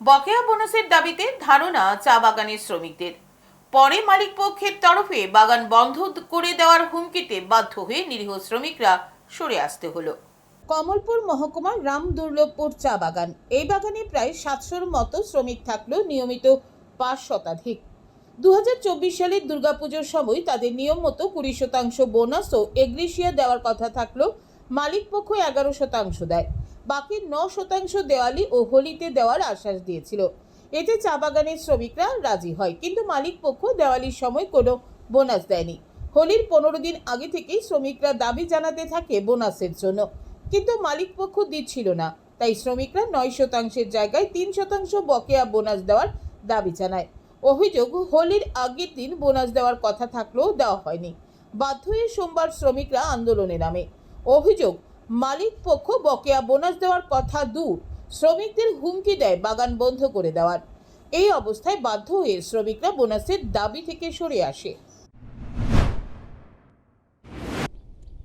বকেয়া বোনাসের দাবিতে ধারণা চা বাগানের শ্রমিকদের। পরে মালিক পক্ষের তরফে বাগান বন্ধ করে দেওয়ার হুমকিতে বাধ্য হয়ে নিরীহ শ্রমিকরা সরে আসতে হলো। কমলপুর মহকুমার রাম দুর্লভপুর চা বাগান। এই বাগানে প্রায় সাতশোর মতো শ্রমিক থাকলেও নিয়মিত পাঁচ শতাধিক। দু হাজার চব্বিশ সালের দুর্গাপুজোর সময় তাদের নিয়ম মতো কুড়ি শতাংশ বোনাস ও এগ্রিসিয়া দেওয়ার কথা থাকলেও মালিক পক্ষ এগারো শতাংশ দেয়। বাকি ন শতাংশ দেওয়ালি ও হোলিতে দেওয়ার আশ্বাস দিয়েছিল। এতে চা বাগানের শ্রমিকরা রাজি হয়, কিন্তু মালিক পক্ষ দেওয়ালির সময় কোনো বোনাস দেয়নি। হোলির পনেরো দিন আগে থেকেই শ্রমিকরা দাবি জানাতে থাকে বোনাসের জন্য, কিন্তু মালিক পক্ষ দিচ্ছিল না। তাই শ্রমিকরা নয় শতাংশের জায়গায় তিন শতাংশ বকেয়া বোনাস দেওয়ার দাবি জানায়। অভিযোগ, হোলির আগের দিন বোনাস দেওয়ার কথা থাকলেও দেওয়া হয়নি। বাধ্য হয়ে সোমবার শ্রমিকরা আন্দোলনে নামে। অভিযোগ মালিক পক্ষ বকেয়া বোনাস দেওয়ার কথা দূর। শ্রমিকদের হুমকি দেয় বাগান বন্ধ করে দেওয়ার। এই অবস্থায় বাধ্য হয়ে শ্রমিকরা বোনাসের দাবি থেকে সরে আসে।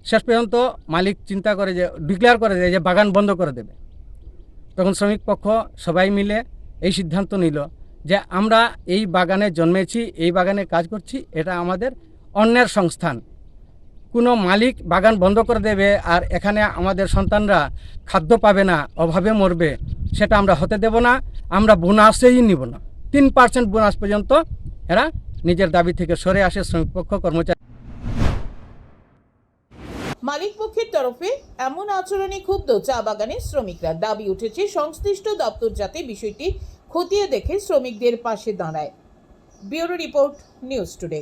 শেষ পর্যন্ত মালিক চিন্তা করে যে ডিক্লেয়ার করে দেয় যে বাগান বন্ধ করে দেবে। তখন শ্রমিক পক্ষ সবাই মিলে এই সিদ্ধান্ত নিল যে, আমরা এই বাগানে জন্মেছি, এই বাগানে কাজ করছি, এটা আমাদের অন্যের সংস্থান। কোনো মালিক বাগান বন্ধ করে দেবে আর এখানে আমাদের সন্তানরা খাদ্য পাবে না, অভাবে মরবে, সেটা আমরা হতে দেব না, আমরা বোনাসেই নিব না। তিন পার্সেন্ট বোনাস পর্যন্ত এরা নিজের দাবি থেকে সরে আসে শ্রমিক পক্ষ, কর্মচারী। মালিক পক্ষের তরফে এমন আচরণে ক্ষুব্ধ চা বাগানের শ্রমিকরা। দাবি উঠেছে, সংশ্লিষ্ট দপ্তর যাতে বিষয়টি খতিয়ে দেখে শ্রমিকদের পাশে দাঁড়ায়। Bureau report, news today.